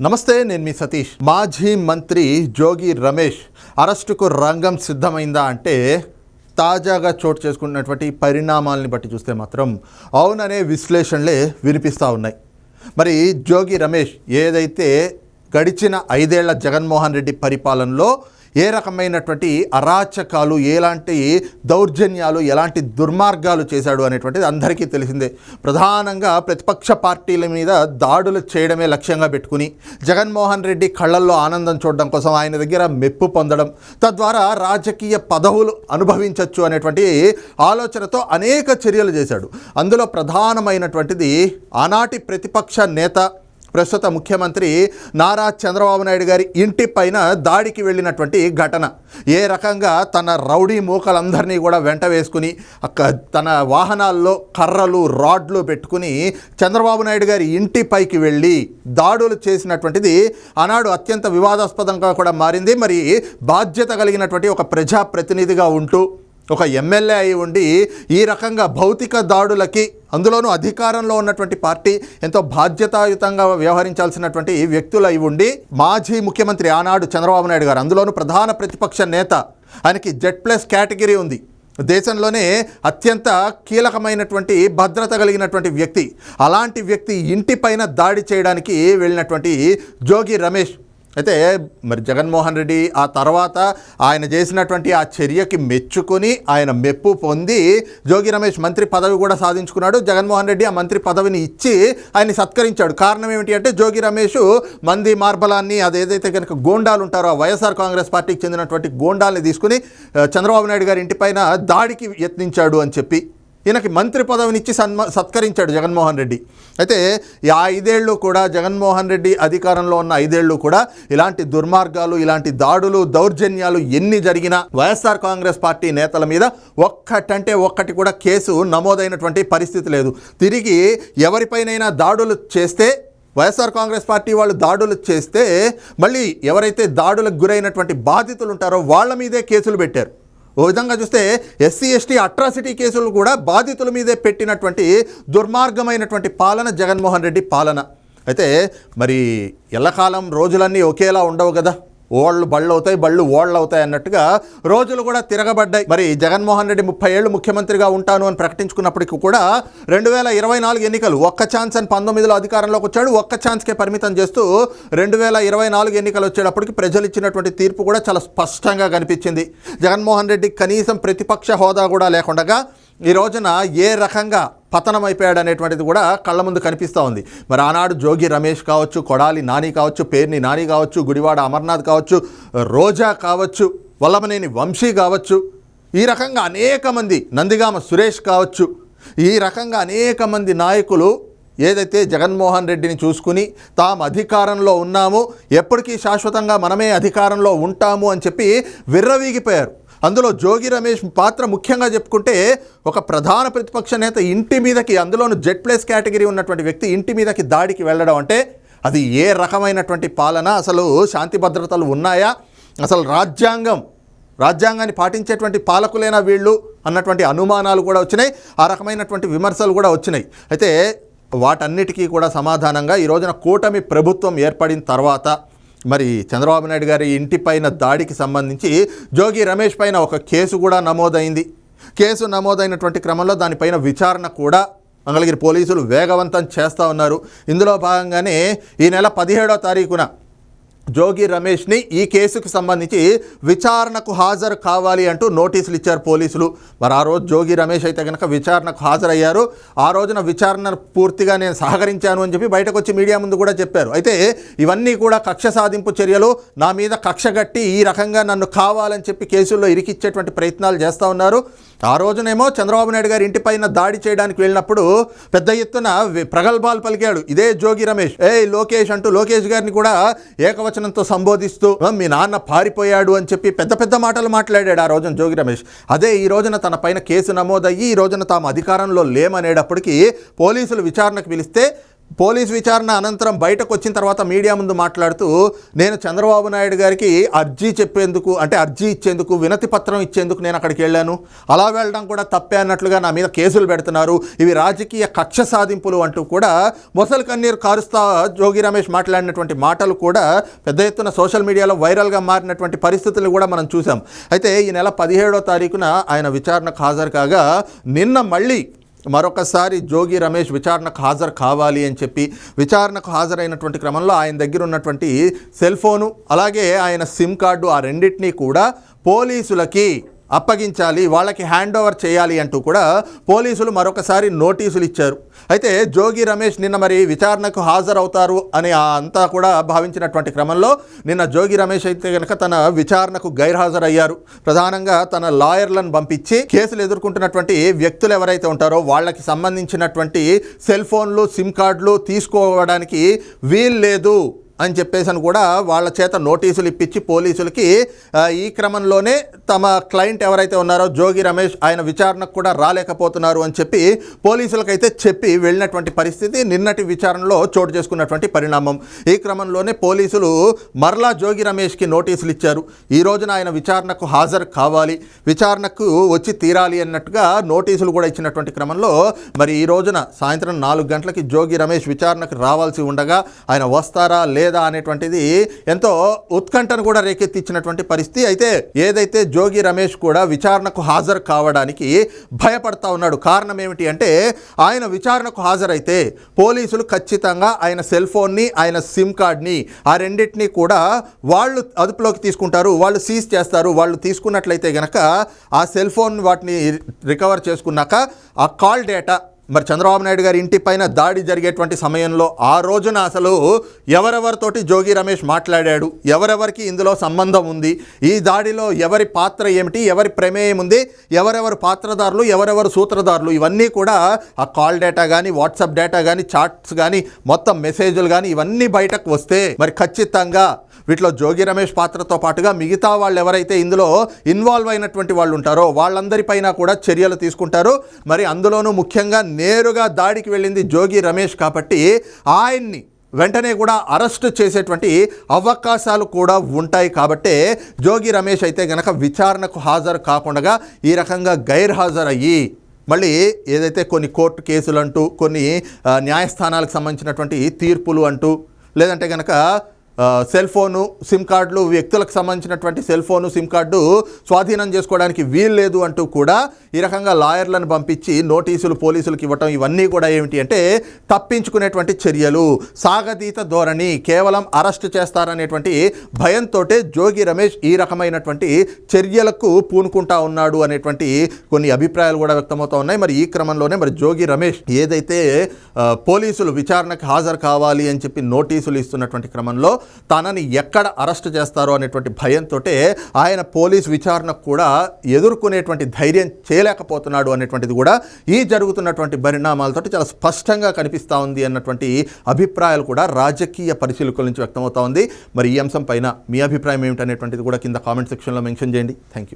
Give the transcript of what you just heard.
నమస్తే నేను మీ సతీష్. మాజీ మంత్రి జోగి రమేష్ అరెస్టుకు రంగం సిద్ధమైందా అంటే తాజాగా చోటు చేసుకున్నటువంటి పరిణామాలని బట్టి చూస్తే మాత్రం అవుననే విశ్లేషణలే వినిపిస్తూ ఉన్నాయి. మరి జోగి రమేష్ ఏదైతే గడిచిన ఐదేళ్ళ జగన్మోహన్ రెడ్డి పరిపాలనలో ఏ రకమైనటువంటి అరాచకాలు ఎలాంటి దౌర్జన్యాలు ఎలాంటి దుర్మార్గాలు చేశాడు అనేటువంటిది అందరికీ తెలిసిందే. ప్రధానంగా ప్రతిపక్ష పార్టీల మీద దాడులు చేయడమే లక్ష్యంగా పెట్టుకుని జగన్మోహన్ రెడ్డి కళ్ళల్లో ఆనందం చూడడం కోసం ఆయన దగ్గర మెప్పు పొందడం తద్వారా రాజకీయ పదవులు అనుభవించవచ్చు అనేటువంటి ఆలోచనతో అనేక చర్యలు చేశాడు. అందులో ప్రధానమైనటువంటిది ఆనాటి ప్రతిపక్ష నేత ప్రస్తుత ముఖ్యమంత్రి నారా చంద్రబాబు నాయుడు గారి ఇంటి పైన దాడికి వెళ్ళినటువంటి ఘటన. ఏ రకంగా తన రౌడీ మూకలందరినీ కూడా వెంట వేసుకుని తన వాహనాల్లో కర్రలు రాడ్లు పెట్టుకుని చంద్రబాబు నాయుడు గారి ఇంటి పైకి వెళ్ళి దాడులు చేసినటువంటిది ఆనాడు అత్యంత వివాదాస్పదంగా కూడా మారింది. మరి బాధ్యత కలిగినటువంటి ఒక ప్రజాప్రతినిధిగా ఉంటూ ఒక ఎమ్మెల్యే అయి ఉండి ఈ రకంగా భౌతిక దాడులకి అందులోనూ అధికారంలో ఉన్నటువంటి పార్టీ ఎంతో బాధ్యతాయుతంగా వ్యవహరించాల్సినటువంటి వ్యక్తులు అయి ఉండి మాజీ ముఖ్యమంత్రి ఆనాడు చంద్రబాబు నాయుడు గారు అందులోనూ ప్రధాన ప్రతిపక్ష నేత ఆయనకి జెడ్ ప్లస్ కేటగిరీ ఉంది. దేశంలోనే అత్యంత కీలకమైనటువంటి భద్రత కలిగినటువంటి వ్యక్తి అలాంటి వ్యక్తి ఇంటిపైన దాడి చేయడానికి వెళ్ళినటువంటి జోగి రమేష్. అయితే మరి జగన్మోహన్ రెడ్డి ఆ తర్వాత ఆయన చేసినటువంటి ఆ చర్యకి మెచ్చుకొని ఆయన మెప్పు పొంది జోగి రమేష్ మంత్రి పదవి కూడా సాధించుకున్నాడు. జగన్మోహన్ రెడ్డి ఆ మంత్రి పదవిని ఇచ్చి ఆయన సత్కరించాడు. కారణం ఏమిటి అంటే జోగి రమేష్ మంది మార్బలాన్ని అదేదైతే కనుక గోండాలు ఉంటారో ఆ వైఎస్ఆర్ కాంగ్రెస్ పార్టీకి చెందినటువంటి గోండాల్ని తీసుకుని చంద్రబాబు నాయుడు గారి ఇంటిపైన దాడికి యత్నించాడు అని చెప్పి ఈయనకి మంత్రి పదవినిచ్చి సన్మ సత్కరించాడు జగన్మోహన్ రెడ్డి. అయితే ఈ ఆ ఐదేళ్ళు కూడా జగన్మోహన్ రెడ్డి అధికారంలో ఉన్న ఐదేళ్ళు కూడా ఇలాంటి దుర్మార్గాలు ఇలాంటి దాడులు దౌర్జన్యాలు ఎన్ని జరిగినా వైఎస్ఆర్ కాంగ్రెస్ పార్టీ నేతల మీద ఒక్కటంటే ఒక్కటి కూడా కేసు నమోదైనటువంటి పరిస్థితి లేదు. తిరిగి ఎవరిపైనైనా దాడులు చేస్తే వైఎస్ఆర్ కాంగ్రెస్ పార్టీ వాళ్ళు దాడులు చేస్తే మళ్ళీ ఎవరైతే దాడులకు గురైనటువంటి బాధితులు ఉంటారో వాళ్ళ మీదే కేసులు పెట్టారు. ఓ విధంగా చూస్తే ఎస్సీ ఎస్టీ అట్రాసిటీ కేసులు కూడా బాధితుల మీదే పెట్టినటువంటి దుర్మార్గమైనటువంటి పాలన జగన్మోహన్ రెడ్డి పాలన. అయితే మరి ఎల్లకాలం రోజులన్నీ ఒకేలా ఉండవు కదా? ఓళ్ళు బళ్ళు అవుతాయి బళ్ళు ఓళ్ళు అవుతాయి అన్నట్టుగా రోజులు కూడా తిరగబడ్డాయి. మరి జగన్మోహన్ రెడ్డి ముప్పై ఏళ్ళు ముఖ్యమంత్రిగా ఉంటాను అని ప్రకటించుకున్నప్పటికీ కూడా రెండు వేల ఇరవై నాలుగు ఎన్నికలు ఒక్క ఛాన్స్ అని పంతొమ్మిదిలో అధికారంలోకి వచ్చాడు. ఒక్క ఛాన్స్కే పరిమితం చేస్తూ రెండు వేల ఇరవై నాలుగు ఎన్నికలు వచ్చేటప్పటికి ప్రజలు ఇచ్చినటువంటి తీర్పు కూడా చాలా స్పష్టంగా కనిపించింది. జగన్మోహన్ రెడ్డి కనీసం ప్రతిపక్ష హోదా కూడా లేకుండా ఈ రోజున ఏ రకంగా పతనం అయిపోయాడు అనేటువంటిది కూడా కళ్ళ ముందు కనిపిస్తూ ఉంది. మరి ఆనాడు జోగి రమేష్ కావచ్చు కొడాలి నాని కావచ్చు పేర్ని నాని కావచ్చు గుడివాడ అమర్నాథ్ కావచ్చు రోజా కావచ్చు వల్లభనేని వంశీ కావచ్చు ఈ రకంగా అనేక మంది నందిగామ సురేష్ కావచ్చు ఈ రకంగా అనేక మంది నాయకులు ఏదైతే జగన్మోహన్ రెడ్డిని చూసుకుని తాము అధికారంలో ఉన్నాము ఎప్పటికీ శాశ్వతంగా మనమే అధికారంలో ఉంటాము అని చెప్పి విర్రవీగిపోయారు. అందులో జోగి రమేష్ పాత్ర ముఖ్యంగా చెప్పుకుంటే ఒక ప్రధాన ప్రతిపక్ష నేత ఇంటి మీదకి అందులోనూ జెడ్ ప్లేస్ కేటగిరీ ఉన్నటువంటి వ్యక్తి ఇంటి మీదకి దాడికి వెళ్ళడం అంటే అది ఏ రకమైనటువంటి పాలన? అసలు శాంతి భద్రతలు ఉన్నాయా? అసలు రాజ్యాంగం రాజ్యాంగాన్ని పాటించేటువంటి పాలకులైన వీళ్ళు? అన్నటువంటి అనుమానాలు కూడా వచ్చినాయి. ఆ రకమైనటువంటి విమర్శలు కూడా వచ్చినాయి. అయితే వాటన్నిటికీ కూడా సమాధానంగా ఈ రోజున కూటమి ప్రభుత్వం ఏర్పడిన తర్వాత మరి చంద్రబాబు నాయుడు గారి ఇంటిపైన దాడికి సంబంధించి జోగి రమేష్ పైన ఒక కేసు కూడా నమోదైంది. కేసు నమోదైనటువంటి క్రమంలో దానిపైన విచారణ కూడా మంగళగిరి పోలీసులు వేగవంతం చేస్తూ ఉన్నారు. ఇందులో భాగంగానే ఈ నెల పదిహేడో తారీఖున జోగి రమేష్ని ఈ కేసుకు సంబంధించి విచారణకు హాజరు కావాలి అంటూ నోటీసులు ఇచ్చారు పోలీసులు. మరి ఆ రోజు జోగి రమేష్ అయితే కనుక విచారణకు హాజరయ్యారు. ఆ రోజున విచారణ పూర్తిగా నేను సహకరించాను అని చెప్పి బయటకు వచ్చి మీడియా ముందు కూడా చెప్పారు. అయితే ఇవన్నీ కూడా కక్ష సాధింపు చర్యలు. నా మీద కక్ష గట్టి ఈ రకంగా నన్ను కావాలని చెప్పి కేసుల్లో ఇరికిచ్చేటువంటి ప్రయత్నాలు చేస్తూ ఉన్నారు. ఆ రోజునేమో చంద్రబాబు నాయుడు గారి ఇంటిపైన దాడి చేయడానికి వెళ్ళినప్పుడు పెద్ద ఎత్తున ప్రగల్భాలు పలికాడు. ఇదే జోగి రమేష్. ఏ లోకేష్ అంటూ లోకేష్ గారిని కూడా ఏకవచనంతో సంబోధిస్తూ మీ నాన్న పారిపోయాడు అని చెప్పి పెద్ద పెద్ద మాటలు మాట్లాడాడు ఆ రోజున జోగి రమేష్. అదే ఈ రోజున తన పైన కేసు నమోదయ్యి ఈ రోజున తాము అధికారంలో లేమనేటప్పటికీ పోలీసులు విచారణకు పిలిస్తే పోలీస్ విచారణ అనంతరం బయటకు వచ్చిన తర్వాత మీడియా ముందు మాట్లాడుతూ నేను చంద్రబాబు నాయుడు గారికి అర్జీ చెప్పేందుకు అంటే అర్జీ ఇచ్చేందుకు వినతి పత్రం ఇచ్చేందుకు నేను అక్కడికి వెళ్ళాను. అలా వెళ్ళడం కూడా తప్పే అన్నట్లుగా నా మీద కేసులు పెడుతున్నారు. ఇవి రాజకీయ కక్ష సాధింపులు అంటూ కూడా మొసలు కన్నీరు కారుస్తా జోగి రమేష్ మాట్లాడినటువంటి మాటలు కూడా పెద్ద ఎత్తున సోషల్ మీడియాలో వైరల్గా మారినటువంటి పరిస్థితులు కూడా మనం చూసాం అయితే ఈ నెల పదిహేడో తారీఖున ఆయన విచారణకు హాజరు కాగా నిన్న మళ్ళీ మరొకసారి జోగి రమేష్ విచారణకు హాజరు కావాలి అని చెప్పి విచారణకు హాజరైనటువంటి క్రమంలో ఆయన దగ్గర ఉన్నటువంటి సెల్ ఫోను అలాగే ఆయన సిమ్ కార్డు ఆ రెండింటినీ కూడా పోలీసులకి అప్పగించాలి వాళ్ళకి హ్యాండ్ ఓవర్ చేయాలి అంటూ కూడా పోలీసులు మరొకసారి నోటీసులు ఇచ్చారు. అయితే జోగి రమేష్ నిన్న మరి విచారణకు హాజరవుతారు అని అంతా కూడా భావించినటువంటి క్రమంలో నిన్న జోగి రమేష్ అయితే కనుక తన విచారణకు గైర్హాజరయ్యారు. ప్రధానంగా తన లాయర్లను పంపించి కేసులు ఎదుర్కొంటున్నటువంటి వ్యక్తులు ఎవరైతే ఉంటారో వాళ్ళకి సంబంధించినటువంటి సెల్ ఫోన్లు సిమ్ కార్డులు తీసుకోవడానికి వీలు లేదు అని చెప్పేసి అని కూడా వాళ్ళ చేత నోటీసులు ఇప్పించి పోలీసులకి ఈ క్రమంలోనే తమ క్లయింట్ ఎవరైతే ఉన్నారో జోగి రమేష్ ఆయన విచారణకు కూడా రాలేకపోతున్నారు అని చెప్పి పోలీసులకైతే చెప్పి వెళ్ళినటువంటి పరిస్థితి నిన్నటి విచారణలో చోటు చేసుకున్నటువంటి పరిణామం. ఈ క్రమంలోనే పోలీసులు మరలా జోగి రమేష్కి నోటీసులు ఇచ్చారు. ఈ రోజున ఆయన విచారణకు హాజరు కావాలి విచారణకు వచ్చి తీరాలి అన్నట్టుగా నోటీసులు కూడా ఇచ్చినటువంటి క్రమంలో మరి ఈ రోజున సాయంత్రం నాలుగు గంటలకి జోగి రమేష్ విచారణకు రావాల్సి ఉండగా ఆయన వస్తారా లేదా అనేటువంటిది ఎంతో ఉత్కంఠను కూడా రేకెత్తించినటువంటి పరిస్థితి. అయితే ఏదైతే జోగి రమేష్ కూడా విచారణకు హాజరు కావడానికి భయపడతా ఉన్నాడు. కారణం ఏమిటి అంటే ఆయన విచారణకు హాజరైతే పోలీసులు ఖచ్చితంగా ఆయన సెల్ ఫోన్ని ఆయన సిమ్ కార్డ్ని ఆ రెండింటినీ కూడా వాళ్ళు అదుపులోకి తీసుకుంటారు. వాళ్ళు సీజ్ చేస్తారు. వాళ్ళు తీసుకున్నట్లయితే గనక ఆ సెల్ ఫోన్ వాటిని రికవర్ చేసుకున్నాక ఆ కాల్ డేటా మరి చంద్రబాబు నాయుడు గారి ఇంటి పైన దాడి జరిగేటువంటి సమయంలో ఆ రోజున అసలు ఎవరెవరితోటి జోగి రమేష్ మాట్లాడాడు? ఎవరెవరికి ఇందులో సంబంధం ఉంది? ఈ దాడిలో ఎవరి పాత్ర ఏమిటి? ఎవరి ప్రమేయం ఉంది? ఎవరెవరు పాత్రదారులు? ఎవరెవరు సూత్రధారులు ఇవన్నీ కూడా ఆ కాల్ డేటా కానీ వాట్సాప్ డేటా కానీ చాట్స్ కానీ మొత్తం మెసేజ్లు కానీ ఇవన్నీ బయటకు వస్తే మరి ఖచ్చితంగా వీటిలో జోగి రమేష్ పాత్రతో పాటుగా మిగతా వాళ్ళు ఎవరైతే ఇందులో ఇన్వాల్వ్ అయినటువంటి వాళ్ళు ఉంటారో వాళ్ళందరిపైన కూడా చర్యలు తీసుకుంటారు. మరి అందులోనూ ముఖ్యంగా నేరుగా దాడికి వెళ్ళింది జోగి రమేష్ కాబట్టి ఆయన్ని వెంటనే కూడా అరెస్ట్ చేసేటువంటి అవకాశాలు కూడా ఉంటాయి కాబట్టే జోగి రమేష్ అయితే గనక విచారణకు హాజరు కాకుండా ఈ రకంగా గైర్హాజరయ్యి మళ్ళీ ఏదైతే కొన్ని కోర్టు కేసులు అంటూ కొన్ని న్యాయస్థానాలకు సంబంధించినటువంటి తీర్పులు అంటూ లేదంటే కనుక సెల్ ఫోను సిమ్ కార్డులు వ్యక్తులకు సంబంధించినటువంటి సెల్ ఫోను సిమ్ కార్డు స్వాధీనం చేసుకోవడానికి వీలు లేదు అంటూ కూడా ఈ రకంగా లాయర్లను పంపించి నోటీసులు పోలీసులకు ఇవ్వటం ఇవన్నీ కూడా ఏమిటి అంటే తప్పించుకునేటువంటి చర్యలు. సాగతీత ధోరణి కేవలం అరెస్ట్ చేస్తారనేటువంటి భయంతో జోగి రమేష్ ఈ రకమైనటువంటి చర్యలకు పూనుకుంటా ఉన్నాడు అనేటువంటి కొన్ని అభిప్రాయాలు కూడా వ్యక్తమవుతూ ఉన్నాయి. మరి ఈ క్రమంలోనే మరి జోగి రమేష్ ఏదైతే పోలీసులు విచారణకు హాజరు కావాలి అని చెప్పి నోటీసులు ఇస్తున్నటువంటి క్రమంలో తనని ఎక్కడ అరెస్ట్ చేస్తారో అనేటువంటి భయంతో ఆయన పోలీస్ విచారణకు కూడా ఎదుర్కొనేటువంటి ధైర్యం చేయలేకపోతున్నాడు అనేటువంటిది కూడా ఈ జరుగుతున్నటువంటి పరిణామాలతో చాలా స్పష్టంగా కనిపిస్తూ ఉంది అన్నటువంటి అభిప్రాయాలు కూడా రాజకీయ పరిశీలకుల నుంచి వ్యక్తమవుతా ఉంది. మరి ఈ అంశం పైన మీ అభిప్రాయం ఏమిటనేటువంటిది కూడా కింద కామెంట్ సెక్షన్లో మెన్షన్ చేయండి. Thank you